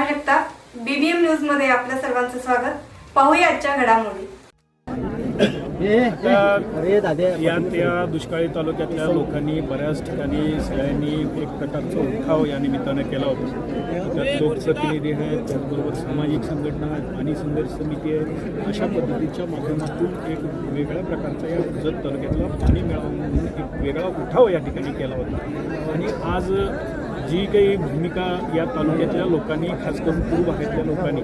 Neha Jagtap BBM न्यूजमध्ये आपल्या सर्वांचं स्वागत. पाहूया आजच्या घडामोडी. या त्या दुष्काळी तालुक्यातल्या लोकांनी बऱ्याच ठिकाणी सगळ्यांनी एक प्रकारचा उठाव या निमित्तानं केला होता. त्यात लोकप्रतिनिधी आहेत त्याचबरोबर सामाजिक संघटना आहेत आणि संघर्ष समिती आहे. अशा पद्धतीच्या माध्यमातून एक वेगळ्या प्रकारचा या जत तालुक्यातला पाणी मिळावं म्हणून एक वेगळा उठाव या ठिकाणी केला होता. आणि आज जी काही भूमिका या तालुक्यातल्या लोकांनी खास करून पूर्व भागातल्या लोकांनी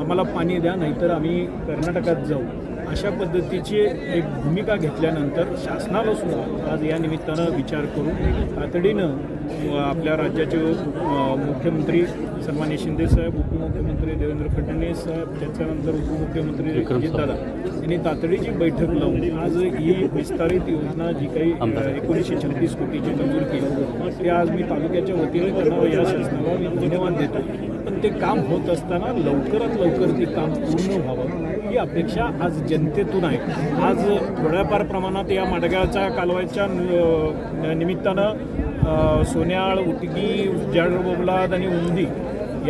आम्हाला पाणी द्या नाहीतर आम्ही कर्नाटकात जाऊ. अशा पद्धतीची एक भूमिका घेतल्यानंतर शासनाला सुद्धा आज या निमित्तानं विचार करून तातडीनं आपल्या राज्याचे मुख्यमंत्री सन्मान्य शिंदेसाहेब उपमुख्यमंत्री देवेंद्र फडणवीस साहेब त्याच्यानंतर उपमुख्यमंत्री अजितदादा यांनी तातडीची बैठक लावून आज ही विस्तारित योजना जी काही एकोणीसशे छत्तीस कोटीची मंजूर केली ते आज मी तालुक्याच्या वतीने त्यांना या शासनाला धन्यवाद देतो पण ते काम होत असताना लवकरात लवकर ते काम पूर्ण व्हावं ही अपेक्षा आज जनतेतून आहे. आज थोड्याफार प्रमाणात या माडगावच्या कालव्याच्या न- निमित्तानं सोन्याळ उटगी जाडबोबलाद आणि उंदी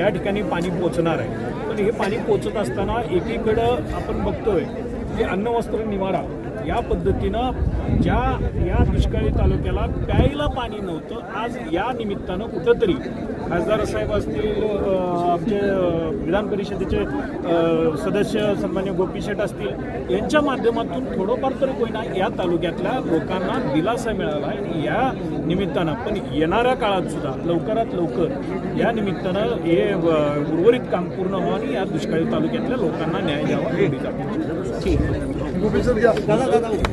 या ठिकाणी पाणी पोचणार आहे. पण हे पाणी पोचत असताना एकीकडं आपण बघतोय की अन्न वस्त्र निवारा या पद्धतीनं ज्या या दुष्काळी तालुक्याला प्यायला पाणी नव्हतं आज या निमित्तानं कुठंतरी खासदार साहेब असतील आमचे विधान परिषदेचे सदस्य सन्मान्य गोपी शेठ असतील यांच्या माध्यमातून थोडंफार तरी होईना या तालुक्यातल्या लोकांना दिलासा मिळाला आणि या निमित्तानं पण येणाऱ्या काळात सुद्धा लवकरात लवकर या निमित्तानं हे उर्वरित काम पूर्ण व्हावं आणि या दुष्काळी तालुक्यातल्या लोकांना न्याय द्यावा एवढीच अपेक्षा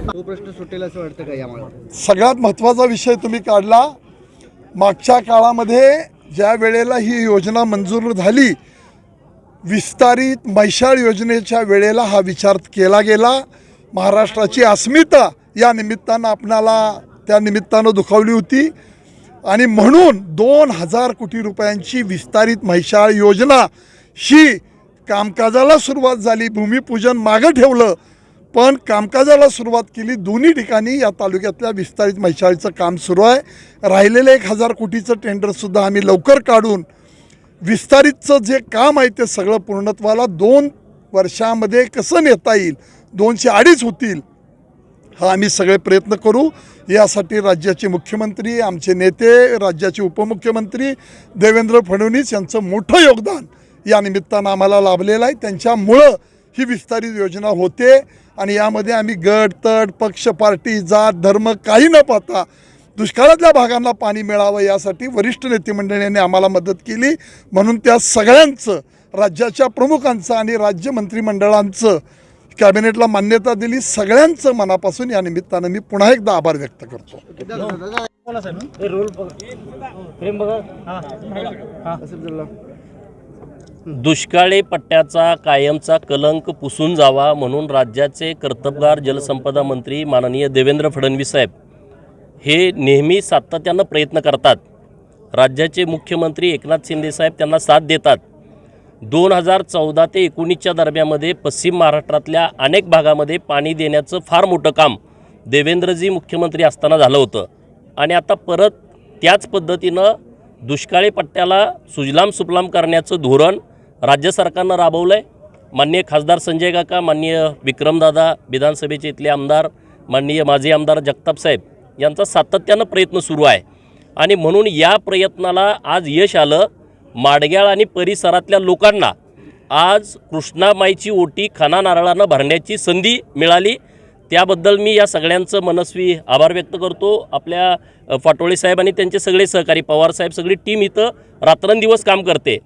तो प्रश्न सुटेल असं वाटतं का यामुळे सगळ्यात महत्त्वाचा विषय तुम्ही काढला. मागच्या काळामध्ये ज्या वेळेला ही योजना मंजूर झाली विस्तारित मैशाळ योजनेच्या वेळेला हा विचार केला गेला. महाराष्ट्राची अस्मिता या निमित्तानं आपणाला त्या निमित्तानं दुखावली होती. आणि म्हणून दोन हजार कोटी रुपयांची विस्तारित म्हैशाळ योजना ही कामकाजाला सुरुवात झाली. भूमिपूजन मागं ठेवलं. पण कामकाजाला सुरुवात केली दोन्ही ठिकाणी. या तालुक्यातल्या विस्तारित मैशाळीचं काम सुरू आहे. राहिलेलं एक हजार कोटीचं टेंडरसुद्धा आम्ही लवकर काढून विस्तारितचं जे काम आहे ते सगळं पूर्णत्वाला दोन वर्षामध्ये कसं नेता येईल दोनशे अडीच होतील हा आम्ही सगळे प्रयत्न करू. यासाठी राज्याचे मुख्यमंत्री आमचे नेते राज्याचे उपमुख्यमंत्री देवेंद्र फडणवीस यांचं मोठं योगदान या निमित्तानं आम्हाला लाभलेलं आहे. त्यांच्यामुळं ही विस्तारित योजना होते. आणि यामध्ये आम्ही गट तट पक्ष पार्टी जात धर्म काही न पाहता दुष्काळातल्या भागांना पाणी मिळावं यासाठी वरिष्ठ नेतेमंडळींनी आम्हाला मदत केली. म्हणून त्या सगळ्यांचं राज्याच्या प्रमुखांचं आणि राज्य मंत्रिमंडळांचं कॅबिनेटला मान्यता दिली. सगळ्यांचं मनापासून या निमित्तानं मी पुन्हा एकदा आभार व्यक्त करतो. दुष्काळी पट्ट्याचा कायमचा कलंक पुसून जावा म्हणून राज्याचे कर्तबगार जलसंपदा मंत्री माननीय देवेंद्र फडणवीस साहेब हे नेहमी सातत्यानं प्रयत्न करतात. राज्याचे मुख्यमंत्री एकनाथ शिंदे साहेब त्यांना साथ देतात. दोन हजार चौदा ते एकोणीसच्या दरम्यामध्ये पश्चिम महाराष्ट्रातल्या अनेक भागामध्ये पाणी देण्याचं फार मोठं काम देवेंद्रजी मुख्यमंत्री असताना झालं होतं. आणि आता परत त्याच पद्धतीनं दुष्काळी पट्ट्याला सुजलाम सुफलाम करण्याचं धोरण राज्य सरकारनं राबवलं आहे माननीय खासदार संजय काका माननीय विक्रमदादा विधानसभेचे इथले आमदार माननीय माजी आमदार जगताप साहेब यांचा सातत्यानं प्रयत्न सुरू आहे. आणि म्हणून या प्रयत्नाला आज यश आलं माडग्याळ आणि परिसरातल्या लोकांना आज कृष्णामाईची ओटी खाना नारळानं भरण्याची संधी मिळाली. त्याबद्दल मी या सगळ्यांचं मनस्वी आभार व्यक्त करतो. आपल्या फाटोळे साहेब आणि त्यांचे सगळे सहकारी पवार साहेब सगळी टीम इथं रात्रंदिवस काम करते.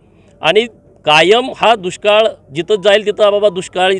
आणि कायम हा दुष्काळ जिथं जाईल तिथं बाबा दुष्काळी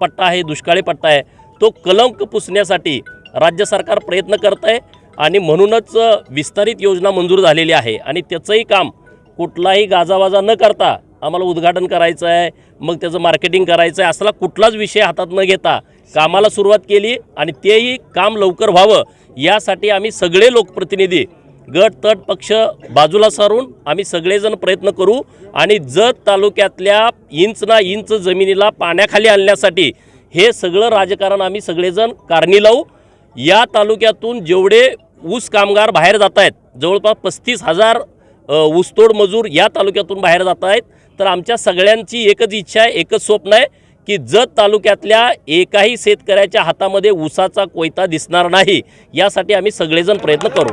पट्टा आहे दुष्काळी पट्टा आहे. तो कलंक पुसण्यासाठी राज्य सरकार प्रयत्न करत आहे आणि म्हणूनच विस्तारित योजना मंजूर झालेली आहे. आणि त्याचंही काम कुठलाही गाजावाजा न करता आम्हाला उद्घाटन करायचं आहे मग त्याचं मार्केटिंग करायचं आहे असला कुठलाच विषय हातात न घेता कामाला सुरुवात केली आणि तेही काम लवकर व्हावं यासाठी आम्ही सगळे लोकप्रतिनिधी गट तट पक्ष बाजूला सारून आम्ही सगळेजण प्रयत्न करू आणि जत तालुक्यातल्या इंच ना इंच जमिनीला पाण्याखाली आणण्यासाठी हे सगळं राजकारण आम्ही सगळेजण कारणी लावू. या तालुक्यातून जेवढे ऊस कामगार बाहेर जात आहेत जवळपास पस्तीस हजार ऊसतोड मजूर या तालुक्यातून बाहेर जात आहेत तर आमच्या सगळ्यांची एकच इच्छा आहे एकच स्वप्न आहे की जत तालुक्यातल्या एकाही शेतकऱ्याच्या हातामध्ये ऊसाचा कोयता दिसणार नाही यासाठी आम्ही सगळेजण प्रयत्न करू.